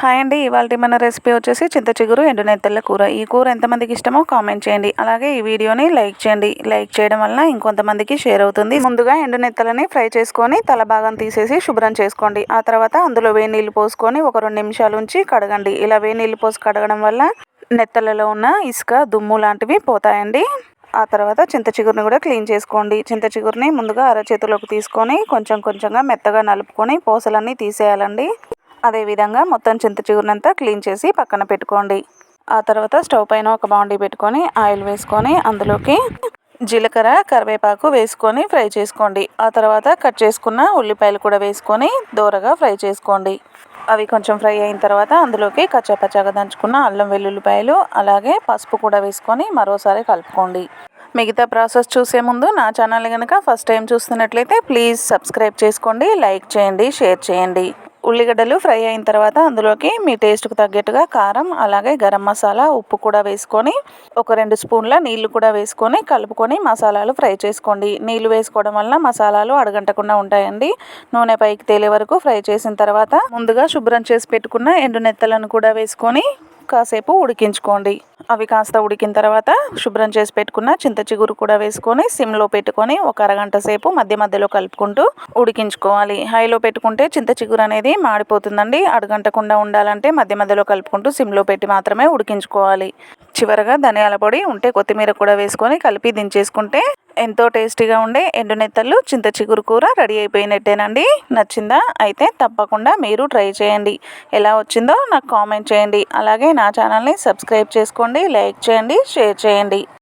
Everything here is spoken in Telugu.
హాయ్ అండి ఇవాళ మన రెసిపీ వచ్చేసి చింత చిగురు ఎండు నెత్తళ్ళ కూర. ఈ కూర ఎంతమందికి ఇష్టమో కామెంట్ చేయండి. అలాగే ఈ వీడియోని లైక్ చేయండి. లైక్ చేయడం వలన ఇంకొంతమందికి షేర్ అవుతుంది. ముందుగా ఎండు నెత్తలని ఫ్రై చేసుకొని తల భాగం తీసేసి శుభ్రం చేసుకోండి. ఆ తర్వాత అందులో వేడి నీళ్ళు పోసుకొని ఒక రెండు నిమిషాలు ఉంచి కడగండి. ఇలా వేడి నీళ్ళు పోసి కడగడం వల్ల నెత్తలలో ఉన్న ఇసుక దుమ్ము లాంటివి పోతాయండి. ఆ తర్వాత చింత చిగురుని కూడా క్లీన్ చేసుకోండి. చింత చిగురుని ముందుగా అరచేతిలోకి తీసుకొని కొంచెం కొంచెంగా మెత్తగా నలుపుకొని పోసలన్నీ తీసేయాలండి. అదేవిధంగా మొత్తం చింత చిగురునంతా క్లీన్ చేసి పక్కన పెట్టుకోండి. ఆ తర్వాత స్టవ్ పైన ఒక బాండీ పెట్టుకొని ఆయిల్ వేసుకొని అందులోకి జీలకర్ర కరివేపాకు వేసుకొని ఫ్రై చేసుకోండి. ఆ తర్వాత కట్ చేసుకున్న ఉల్లిపాయలు కూడా వేసుకొని దూరగా ఫ్రై చేసుకోండి. అవి కొంచెం ఫ్రై అయిన తర్వాత అందులోకి కచ్చాపచ్చాగా దంచుకున్న అల్లం వెల్లుల్లిపాయలు అలాగే పసుపు కూడా వేసుకొని మరోసారి కలుపుకోండి. మిగతా ప్రాసెస్ చూసే ముందు నా ఛానల్ కనుక ఫస్ట్ టైం చూస్తున్నట్లయితే ప్లీజ్ సబ్స్క్రైబ్ చేసుకోండి లైక్ చేయండి షేర్ చేయండి. ఉల్లిగడ్డలు ఫ్రై అయిన తర్వాత అందులోకి మీ టేస్ట్కి తగ్గట్టుగా కారం అలాగే గరం మసాలా ఉప్పు కూడా వేసుకొని ఒక రెండు స్పూన్ల నీళ్ళు కూడా వేసుకొని కలుపుకొని మసాలాలు ఫ్రై చేసుకోండి. నీళ్ళు వేసుకోవడం వల్ల మసాలాలు అడగంటకుండా ఉంటాయండి. నూనె పైకి తేలే వరకు ఫ్రై చేసిన తర్వాత ముందుగా శుభ్రం చేసి పెట్టుకున్న ఎండు నెత్తలను కూడా వేసుకొని కాసేపు ఉడికించుకోండి. అవి కాస్త ఉడికిన తర్వాత శుభ్రం చేసి పెట్టుకున్న చింత చిగురు కూడా వేసుకొని సిమ్లో పెట్టుకొని ఒక అరగంట సేపు మధ్య మధ్యలో కలుపుకుంటూ ఉడికించుకోవాలి. హైలో పెట్టుకుంటే చింత చిగురు అనేది మాడిపోతుందండి. అడగంటకుండా ఉండాలంటే మధ్య మధ్యలో కలుపుకుంటూ సిమ్లో పెట్టి మాత్రమే ఉడికించుకోవాలి. చివరగా ధనియాల పొడి ఉంటే కొత్తిమీర కూడా వేసుకొని కలిపి దించేసుకుంటే ఎంతో టేస్టీగా ఉండే ఎండు నెత్తళ్ళు చింత చిగురు కూర రెడీ అయిపోయినట్టేనండి. నచ్చిందా? అయితే తప్పకుండా మీరు ట్రై చేయండి. ఎలా వచ్చిందో నాకు కామెంట్ చేయండి. అలాగే నా ఛానల్ని సబ్స్క్రైబ్ చేసుకోండి లైక్ చేయండి షేర్ చేయండి.